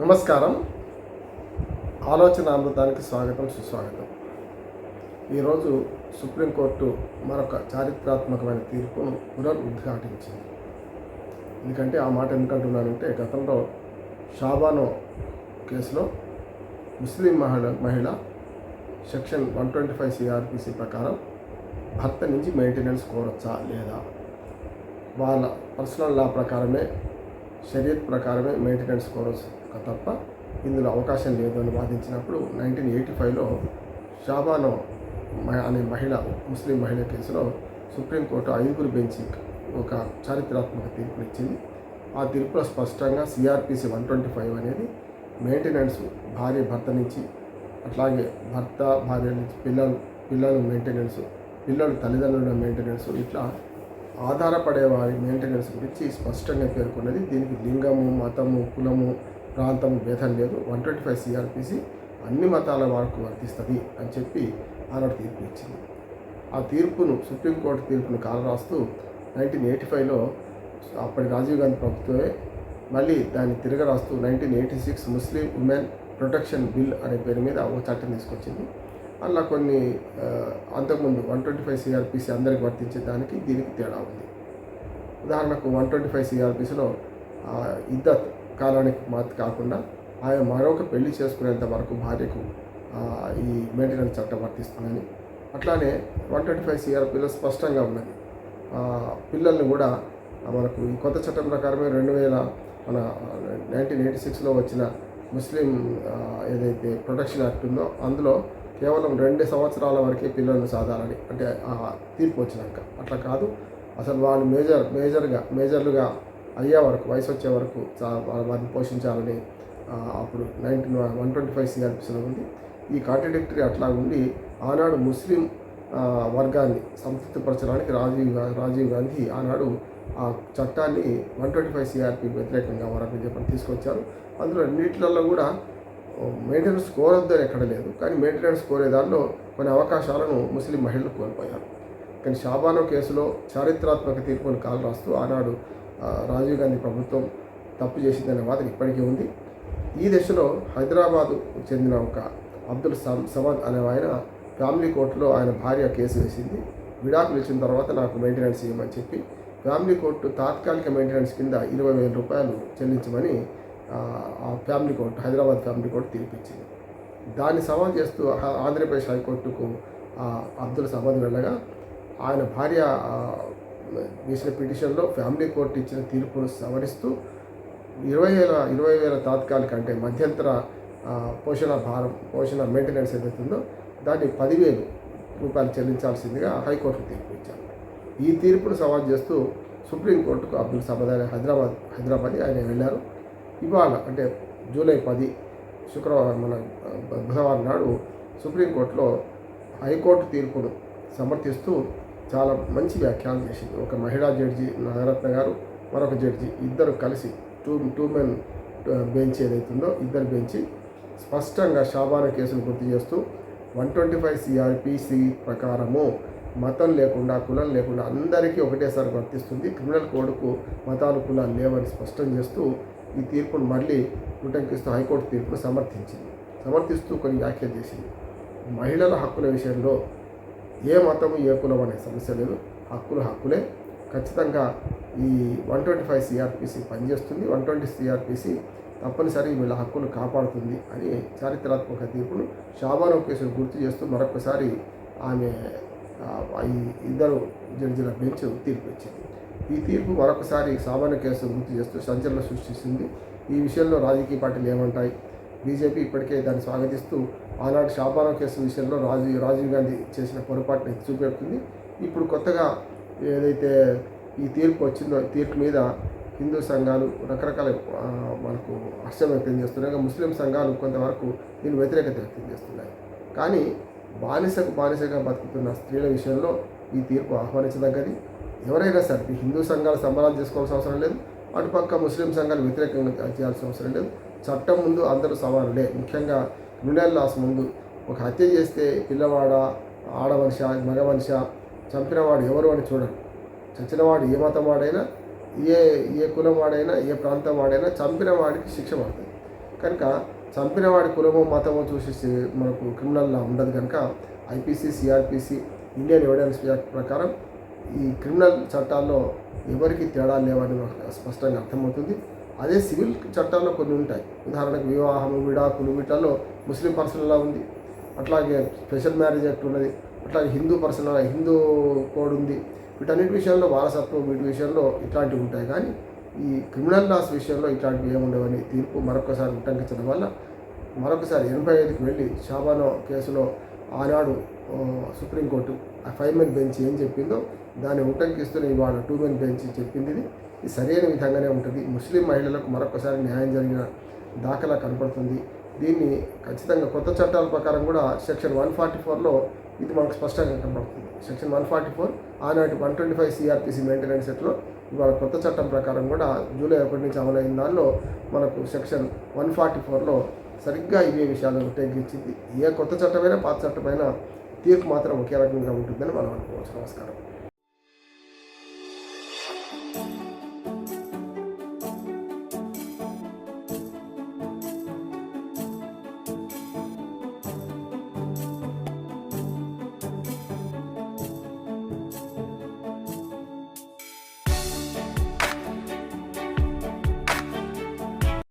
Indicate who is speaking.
Speaker 1: నమస్కారం. ఆలోచన అమృతానికి స్వాగతం సుస్వాగతం. ఈరోజు సుప్రీంకోర్టు మరొక చారిత్రాత్మకమైన తీర్పును పునరుద్ఘాటించింది. ఎందుకంటే ఆ మాట ఎందుకంటున్నానంటే గతంలో షాబానో కేసులో ముస్లిం మహిళ మహిళ section one twenty five CrPC ప్రకారం భర్త నుంచి మెయింటెనెన్స్ కోరొచ్చా లేదా? వాళ్ళ పర్సనల్ లా ప్రకారమే షరియత్ ప్రకారమే మెయింటెనెన్స్ కోరస్ తప్ప ఇందులో అవకాశం లేదు అని వాదించినప్పుడు నైన్టీన్ ఎయిటీ ఫైవ్లో షాబానో అనే మహిళ ముస్లిం మహిళ కేసులో సుప్రీంకోర్టు ఐదుగురు బెంచి ఒక చారిత్రాత్మక తీర్పునిచ్చింది ఆ తీర్పులో స్పష్టంగా సిఆర్పిసి వన్ ట్వంటీ ఫైవ్ అనేది మెయింటెనెన్స్ భార్య భర్త నుంచి అట్లాగే భర్త భార్య నుంచి పిల్లలు పిల్లలు మెయింటెనెన్స్ పిల్లలు తల్లిదండ్రుల మెయింటెనెన్స్ ఇట్లా ఆధారపడే వారి మెయింటెనెన్స్ గురించి స్పష్టంగా పేర్కొన్నది. దీనికి లింగము మతము కులము ప్రాంతము భేదం లేదు. వన్ ట్వంటీ ఫైవ్ సిఆర్పిసి అన్ని మతాల వరకు వర్తిస్తుంది అని చెప్పి ఆనాడు తీర్పు ఇచ్చింది. ఆ తీర్పును సుప్రీంకోర్టు తీర్పును కాలరాస్తూ నైన్టీన్ ఎయిటీ ఫైవ్లో అప్పటి రాజీవ్ గాంధీ ప్రభుత్వమే మళ్ళీ దాన్ని తిరగరాస్తూ nineteen eighty six Muslim women protection bill అనే పేరు మీద ఒక చట్టం తీసుకొచ్చింది. అలా కొన్ని అంతకుముందు వన్ ట్వంటీ ఫైవ్ సిఆర్పిసి అందరికి వర్తించే దానికి దీనికి తేడా ఉంది. ఉదాహరణకు వన్ ట్వంటీ ఫైవ్ సిఆర్పిసిలో ఇద్దత్ కాలానికి మాత్రం కాకుండా ఆయన మరొక పెళ్ళి చేసుకునేంత వరకు భార్యకు ఈ మెయింటెనెన్స్ చట్టం వర్తిస్తుందని. అట్లానే వన్ ట్వంటీ ఫైవ్ సిఆర్పిలో స్పష్టంగా ఉన్నది. పిల్లల్ని కూడా మనకు ఈ కొత్త చట్టం ప్రకారమే రెండు వేల మన నైన్టీన్ ఎయిటీ సిక్స్లో వచ్చిన ముస్లిం ఏదైతే ప్రొటెక్షన్ యాక్ట్ ఉందో అందులో కేవలం రెండు సంవత్సరాల వరకే పిల్లలను సాధాలని అంటే తీర్పు వచ్చినాక. అట్లా కాదు. అసలు వాళ్ళు మేజర్ మేజర్గా మేజర్లుగా అయ్యే వరకు వయసు వచ్చే వరకు వారిని పోషించాలని అప్పుడు నైన్టీన్ వన్ ట్వంటీ ఫైవ్ సిఆర్పిసిలో ఉంది ఈ కాంట్రడిక్టరీ అట్లా ఉండి ఆనాడు ముస్లిం వర్గాన్ని సంతృప్తిపరచడానికి రాజీవ్ గా- రాజీవ్ గాంధీ ఆనాడు ఆ చట్టాన్ని వన్ ట్వంటీ ఫైవ్ సిఆర్పి వ్యతిరేకంగా వరకు చెప్పని తీసుకొచ్చారు. అందులో అన్నిట్లలో కూడా మెయింటెనెన్స్ కోరొద్దని ఎక్కడ లేదు. కానీ మెయింటెనెన్స్ కోరే దానిలో కొన్ని అవకాశాలను ముస్లిం మహిళలు కోల్పోయారు. కానీ షాబానో కేసులో చారిత్రాత్మక తీర్పును కాలు రాస్తూ ఆనాడు రాజీవ్ గాంధీ ప్రభుత్వం తప్పు చేసిందనే వాదన ఇప్పటికీ ఉంది. ఈ దశలో హైదరాబాదు చెందిన ఒక అబ్దుల్ సమ్ సమద్ అనే ఆయన ఫ్యామిలీ కోర్టులో ఆయన భార్య కేసు వేసింది. విడాకులు ఇచ్చిన తర్వాత నాకు మెయింటెనెన్స్ ఇవ్వమని చెప్పి ఫ్యామిలీ కోర్టు తాత్కాలిక మెయింటెనెన్స్ కింద ఇరవై వేల రూపాయలు చెల్లించమని ఆ, family court Hyderabad family court తీర్పిచ్చింది. దాన్ని సవాల్ చేస్తూ ఆంధ్రప్రదేశ్ హైకోర్టుకు అబ్దుల్ సమద్ వెళ్ళగా ఆయన భార్య వేసిన పిటిషన్లో ఫ్యామిలీ కోర్టు ఇచ్చిన తీర్పును సవరిస్తూ ఇరవై వేల ఇరవై వేల తాత్కాలిక అంటే మధ్యంతర పోషణ భారం పోషణ మెయింటెనెన్స్ ఏదైతే ఉందో దాన్ని పదివేలు రూపాయలు చెల్లించాల్సిందిగా హైకోర్టు తీర్పు ఇచ్చారు ఈ తీర్పును సవాల్ చేస్తూ సుప్రీంకోర్టుకు అబ్దుల్ సమాద్ హైదరాబాద్ హైదరాబాద్ ఆయన వెళ్ళారు. ఇవాళ అంటే జూలై పది శుక్రవారం మన బుధవారం నాడు సుప్రీంకోర్టులో హైకోర్టు తీర్పును సమర్థిస్తూ చాలా మంచి వ్యాఖ్యానం చేసింది. ఒక మహిళా జడ్జి నాగరత్న గారు మరొక జడ్జి ఇద్దరు కలిసి టూ టూ మెన్ బెంచ్ ఏదైతుందో ఇద్దరు బెంచి స్పష్టంగా షాబానా కేసును గుర్తు చేస్తూ వన్ ట్వంటీ ఫైవ్ సిఆర్పిసి ప్రకారము మతం లేకుండా కులం లేకుండా అందరికీ ఒకటేసారి వర్తిస్తుంది. క్రిమినల్ కోడ్కు మతాలు కులాలు లేవని స్పష్టం చేస్తూ ఈ తీర్పును మళ్ళీ ఉటంకిస్తూ హైకోర్టు తీర్పును సమర్థించింది. సమర్థిస్తూ కొన్ని వ్యాఖ్యలు చేసింది. మహిళల హక్కుల విషయంలో ఏ మతము ఏ కులం అనే సమస్య లేదు. హక్కులు హక్కులే. ఖచ్చితంగా ఈ వన్ ట్వంటీ ఫైవ్ సిఆర్పిసి పనిచేస్తుంది. వన్ ట్వంటీ సిఆర్పిసి తప్పనిసరి వీళ్ళ హక్కులు కాపాడుతుంది అని చారిత్రాత్మక తీర్పును షాబానో కేసును గుర్తు చేస్తూ మరొకసారి ఆమె ఈ ఇద్దరు జడ్జిల బెంచ్ తీర్పు ఇచ్చింది. ఈ తీర్పు మరొకసారి సామాన్య కేసును గుర్తు చేస్తూ సంచలనం సృష్టిస్తుంది. ఈ విషయంలో రాజకీయ పార్టీలు ఏమంటాయి? బీజేపీ ఇప్పటికే దాన్ని స్వాగతిస్తూ ఆనాడు షాబానో కేసు విషయంలో రాజీవ్ రాజీవ్ గాంధీ చేసిన పొరపాటుని చూపెడుతుంది ఇప్పుడు కొత్తగా ఏదైతే ఈ తీర్పు వచ్చిందో తీర్పు మీద హిందూ సంఘాలు రకరకాల మనకు హర్షం వ్యక్తం చేస్తున్నాయి. ముస్లిం సంఘాలు కొంతవరకు దీని వ్యతిరేకత వ్యక్తం చేస్తున్నాయి. కానీ బానిసకు బానిసగా బతుకుతున్న స్త్రీల విషయంలో ఈ తీర్పు ఆహ్వానించదగ్గది. ఎవరైనా సరే ఈ హిందూ సంఘాలు సంబరాలు చేసుకోవాల్సిన అవసరం లేదు. అటుపక్క ముస్లిం సంఘాలు వ్యతిరేకంగా చేయాల్సిన అవసరం లేదు. చట్టం ముందు అందరూ సమానులే. ముఖ్యంగా క్రిమినల్ లాస్ ముందు ఒక హత్య చేస్తే పిల్లవాడ ఆడ మనిషి మగ మనిష చంపినవాడు ఎవరు అని చూడరు. చచ్చినవాడు ఏ మతం వాడైనా ఏ ఏ కులం వాడైనా ఏ ప్రాంతం వాడైనా చంపిన వాడికి శిక్ష పడుతుంది. కనుక చంపిన వాడి కులమో మతమో చూసి మనకు క్రిమినల్లా ఉండదు కనుక IPC CrPC Indian evidence act ప్రకారం ఈ క్రిమినల్ చట్టాల్లో ఎవరికి తేడా లేవని మనకు స్పష్టంగా అర్థమవుతుంది. అదే సివిల్ చట్టాల్లో కొన్ని ఉంటాయి. ఉదాహరణకు వివాహం విడాకులు వీటిల్లో ముస్లిం పర్సనల్లా ఉంది. అట్లాగే స్పెషల్ మ్యారేజ్ యాక్ట్ ఉన్నది. అట్లాగే హిందూ పర్సనల్ హిందూ కోడ్ ఉంది. వీటన్నిటి విషయంలో వారసత్వం వీటి విషయంలో ఇట్లాంటివి ఉంటాయి. కానీ ఈ క్రిమినల్ లాస్ విషయంలో ఇట్లాంటివి ఏముండవని తీర్పు మరొకసారి ఉటంకించడం వల్ల మరొకసారి ఎనభై ఐదుకి వెళ్ళి షాబానో కేసులో ఆనాడు సుప్రీంకోర్టు ఆ ఫైవ్ మెన్ బెంచ్ ఏం చెప్పిందో దాన్ని ఉటంకిస్తూనే ఇవాళ టూ మెన్ బెంచ్ చెప్పింది ఇది. ఇది సరైన విధంగానే ఉంటుంది. ముస్లిం మహిళలకు మరొకసారి న్యాయం జరిగిన దాఖలా కనపడుతుంది. దీన్ని ఖచ్చితంగా కొత్త చట్టాల ప్రకారం కూడా సెక్షన్ వన్ ఫార్టీ ఫోర్లో ఇది మనకు స్పష్టంగా కనపడుతుంది. సెక్షన్ వన్ ఫార్టీ ఫోర్ ఆనాటి one twenty five CrPC maintenance సెట్లో ఇవాళ కొత్త చట్టం ప్రకారం కూడా జూలై ఒకటి నుంచి అమలైన దానిలో మనకు సెక్షన్ వన్ ఫార్టీ ఫోర్లో సరిగ్గా ఇవే విషయాలను ఉటంకించింది. ఏ కొత్త చట్టమైనా పాత చట్టమైనా తీర్పు మాత్రం ఒకే రకంగా ఉంటుందని మనం అనుకోవచ్చు నమస్కారం